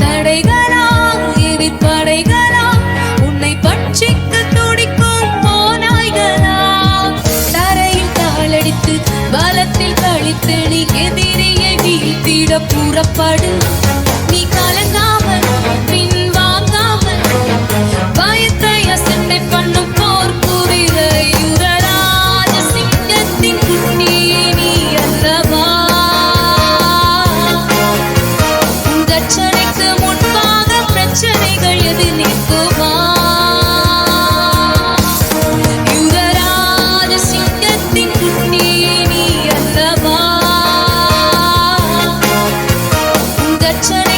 தடைகளா எதிர்ப்படைகளா உன்னை பட்சிக்க துடிக்கும் போனாய்களா தரையில் காலடித்து பலத்தில் கழித்து நீ எதிரியை வீழ்த்திட புறப்படு. touch